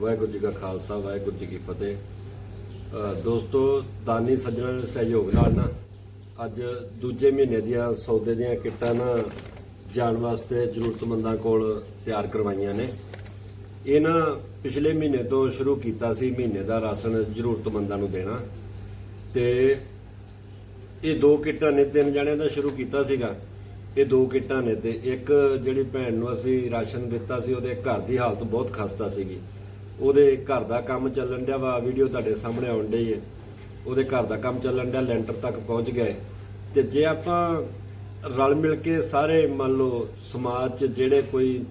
ਵਾਹਿਗੁਰੂ ਜੀ ਕਾ ਖਾਲਸਾ, ਵਾਹਿਗੁਰੂ ਜੀ ਕੀ ਫਤਿਹ। ਦੋਸਤੋ, ਦਾਨੀ ਸੱਜਣਾਂ ਦੇ ਸਹਿਯੋਗ ਨਾਲ ਨਾ ਅੱਜ ਦੂਜੇ ਮਹੀਨੇ ਦੀਆਂ ਸੌਦੇ ਦੀਆਂ ਕਿੱਟਾਂ ਨਾ ਜਾਣ ਵਾਸਤੇ ਜ਼ਰੂਰਤਮੰਦਾਂ ਕੋਲ ਤਿਆਰ ਕਰਵਾਈਆਂ ਨੇ। ਇਹ ਨਾ ਪਿਛਲੇ ਮਹੀਨੇ ਤੋਂ ਸ਼ੁਰੂ ਕੀਤਾ ਸੀ, ਮਹੀਨੇ ਦਾ ਰਾਸ਼ਨ ਜ਼ਰੂਰਤਮੰਦਾਂ ਨੂੰ ਦੇਣਾ। ਤੇ ਇਹ ਦੋ ਕਿੱਟਾਂ ਨੇ, ਤਿੰਨ ਜਣਿਆਂ ਦਾ ਸ਼ੁਰੂ ਕੀਤਾ ਸੀਗਾ। ਇਹ ਦੋ ਕਿੱਟਾਂ ਨੇ ਤੇ ਇੱਕ ਜਿਹੜੀ ਭੈਣ ਨੂੰ ਅਸੀਂ ਰਾਸ਼ਨ ਦਿੱਤਾ ਸੀ, ਉਹਦੇ ਘਰ ਦੀ ਹਾਲਤ ਬਹੁਤ ਖਸਤਾ ਸੀਗੀ। ਉਹਦੇ ਘਰ ਦਾ ਕੰਮ ਚੱਲਣ ਡਿਆ ਵਾ ਵੀਡੀਓ ਤੁਹਾਡੇ ਸਾਹਮਣੇ ਆਉਣ ਡਈ ਹੈ। ਉਹਦੇ ਘਰ ਦਾ ਕੰਮ ਚੱਲਣ ਡਿਆ, ਲੈਂਟਰ ਤੱਕ ਪਹੁੰਚ ਗਏ ਤੇ ਜੇ ਆਪਾਂ ਰਲ ਮਿਲ ਕੇ ਸਾਰੇ ਮੰਨ ਲਓ ਸਮਾਜ 'ਚ ਜਿਹੜੇ ਕੋਈ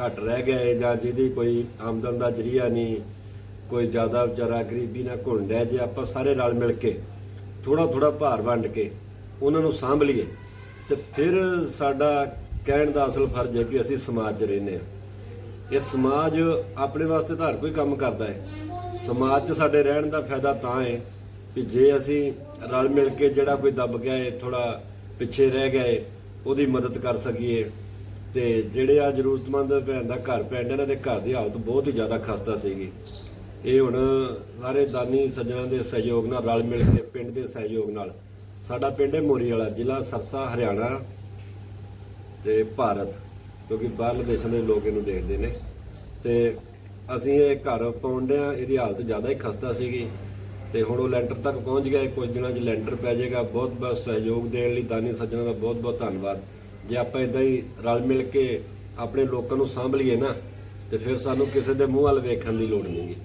ਘੱਟ ਰਹਿ ਗਏ ਜਾਂ ਜਿਹਦੀ ਕੋਈ ਆਮਦਨ ਦਾ ਜਰੀਆ ਨਹੀਂ, ਕੋਈ ਜ਼ਿਆਦਾ ਵਿਚਾਰਾ ਗਰੀਬੀ ਨਾਲ ਘੁਲ ਜੇ ਆਪਾਂ ਸਾਰੇ ਰਲ ਮਿਲ ਕੇ ਥੋੜਾ ਥੋੜਾ ਭਾਰ ਵੰਡ ਕੇ ਉਹਨਾਂ ਨੂੰ ਸਾਂਭ ਲਈਏ, ਤੇ ਫਿਰ ਸਾਡਾ ਕਹਿਣ ਦਾ ਅਸਲ ਫਰਜ਼ ਹੈ ਕਿ ਅਸੀਂ ਸਮਾਜ 'ਚ ਰਹਿੰਦੇ ਹਾਂ। ਇਹ ਸਮਾਜ ਆਪਣੇ ਵਾਸਤੇ ਤਾਂ ਹਰ ਕੋਈ ਕੰਮ ਕਰਦਾ ਹੈ। ਸਮਾਜ 'ਚ ਸਾਡੇ ਰਹਿਣ ਦਾ ਫਾਇਦਾ ਤਾਂ ਹੈ ਕਿ ਜੇ ਅਸੀਂ ਰਲ ਮਿਲ ਕੇ ਜਿਹੜਾ ਕੋਈ ਦੱਬ ਗਿਆ ਹੈ ਥੋੜਾ ਪਿੱਛੇ ਰਹਿ ਗਿਆ ਹੈ, ਉਹਦੀ ਮਦਦ ਕਰ ਸਕੀਏ। ਤੇ ਜਿਹੜੇ ਆ ਜ਼ਰੂਰਤਮੰਦ ਭੈਣ ਦਾ ਘਰ ਪੈਂਦੇ ਇਹਨਾਂ ਦੇ ਘਰ ਦੀ ਹਾਲਤ ਬਹੁਤ ਹੀ ਜ਼ਿਆਦਾ ਖਸਤਾ ਸੀਗੀ। ਇਹ ਹੁਣ ਸਾਰੇ ਦਾਨੀ ਸੱਜਣਾਂ ਦੇ ਸਹਿਯੋਗ ਨਾਲ, ਰਲ ਮਿਲ ਕੇ ਪਿੰਡ ਦੇ ਸਹਿਯੋਗ ਨਾਲ, ਸਾਡਾ ਪਿੰਡ ਹੈ ਮੋਰੀ ਵਾਲਾ ਜ਼ਿਲ੍ਹਾ ਸਰਸਾ, ਹਰਿਆਣਾ ਤੇ ਭਾਰਤ। ਕਿਉਂਕਿ ਬਾਹਰਲੇ ਦੇਸ਼ਾਂ ਦੇ ਲੋਕ ਇਹਨੂੰ ਦੇਖਦੇ ਨੇ। ਤੇ ਅਸੀਂ ਇਹ ਘਰ ਪਾਉਂਦੇ ਆ ਇਹਦੀ ਹਾਲਤ ਜ਼ਿਆਦਾ ਹੀ ਖਸਤਾ ਸੀਗੀ। ਤੇ ਹੁਣ ਉਹ ਲੈਂਟਰ ਤੱਕ ਪਹੁੰਚ ਗਿਆ, ਕੁਝ ਦਿਨਾਂ 'ਚ ਲੈਂਟਰ ਪੈ ਜਾਏਗਾ। ਬਹੁਤ ਬਹੁਤ ਸਹਿਯੋਗ ਦੇਣ ਲਈ ਦਾਨੀ ਸੱਜਣਾਂ ਦਾ ਬਹੁਤ ਬਹੁਤ ਧੰਨਵਾਦ। ਜੇ ਆਪਾਂ ਇਦਾਂ ਹੀ ਰਲ ਮਿਲ ਕੇ ਆਪਣੇ ਲੋਕਾਂ ਨੂੰ ਸਾਂਭ ਲਈਏ ਨਾ, ਤੇ ਫਿਰ ਸਾਨੂੰ ਕਿਸੇ ਦੇ ਮੂੰਹ ਵੱਲ ਵੇਖਣ ਦੀ ਲੋੜ ਨਹੀਂਗੀ